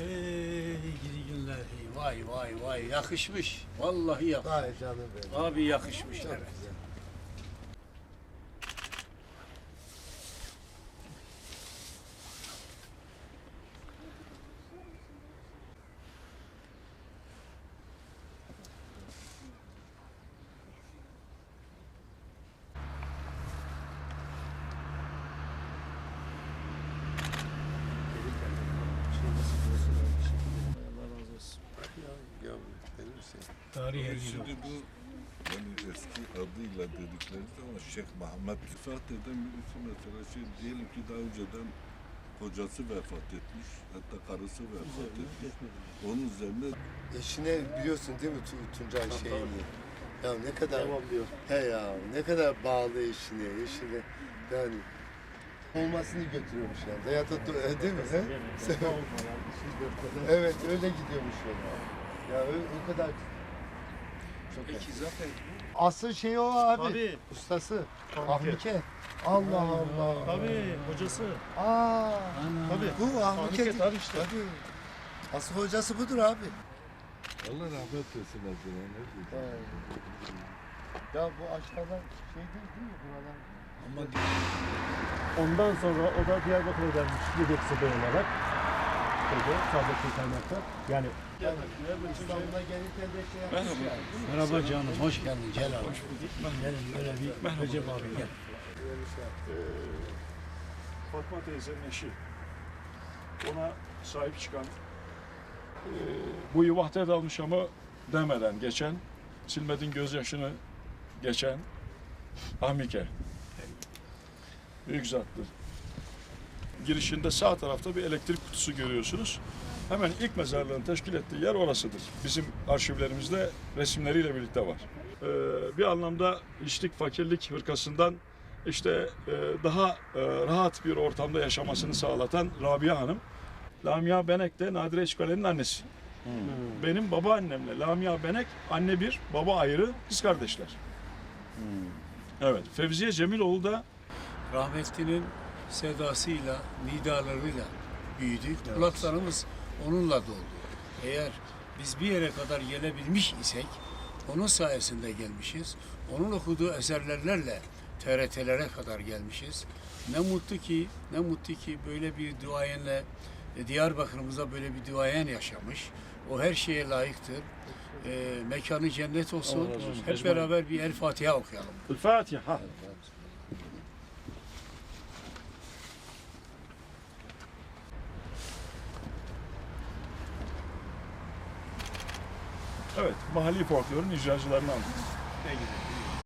Ey gidi günler. Vay vay vay yakışmış. Vallahi yakışmış. Vay canım benim. Abi yakışmış evet. güzel. Ya benim şey. Tarih Tabii Şimdi bu yani eski adıyla dedikleri zaman Şeyh Muhammed eden birisi mesela şey diyelim ki daha önceden kocası vefat etmiş hatta karısı vefat etmiş. Onun üzerine Eşine biliyorsun değil mi Tu- Tuncay şeyini? Ya ne kadar He ya ne kadar bağlı eşine, eşine yani olmasını götürüyormuş yani. Hayata do- değil mi? He? evet öyle gidiyormuş yani. Ya o, o kadar Peki zaten Asıl şey o abi. Tabii. Ustası. Ahmike. Allah Allah. Tabii hocası. Aa. Tabii. Bu Ahmike. Ahmike tabii işte. Tabii. Asıl hocası budur abi. Allah rahmet eylesin adına ne diyeyim. Ya bu aşağıdan şey değil değil mi buralar? Ondan sonra o da Diyarbakır'a gelmiş yedek subay olarak. Şeyde, Saadettin Kaynak'ta. Yani İstanbul'a gelirken de şey yapmış Merhaba. yani. canım hoş geldin Celal. Hoş bulduk. Gelin böyle bir Recep abi gel. Yaptı. Fatma teyzenin eşi. Ona sahip çıkan eee, bu vahdet almış ama demeden geçen, silmedin gözyaşını geçen Amike. Büyük zattır. Girişinde sağ tarafta bir elektrik kutusu görüyorsunuz. Hemen ilk mezarlığın teşkil ettiği yer orasıdır. Bizim arşivlerimizde resimleriyle birlikte var. Eee, bir anlamda içlik fakirlik hırkasından işte e, daha e, rahat bir ortamda yaşamasını sağlatan Rabia Hanım. Lamia Benek de Nadire Eşkale'nin annesi. Benim babaannemle Lamia Benek anne bir, baba ayrı, kız kardeşler. Evet, Fevziye Cemiloğlu da Rahmetlinin sedasıyla, nidalarıyla büyüdük. Kulaklarımız onunla doldu. Eğer biz bir yere kadar gelebilmiş isek, onun sayesinde gelmişiz. Onun okuduğu eserlerle TRT'lere kadar gelmişiz. Ne mutlu ki, ne mutlu ki böyle bir duayenle e, Diyarbakır'ımızda böyle bir duayen yaşamış. O her şeye layıktır. E, mekanı cennet olsun. Hep beraber bir El Fatiha okuyalım. El Fatiha. Evet, mahalli folklorun icracılarını aldık. Ne güzel.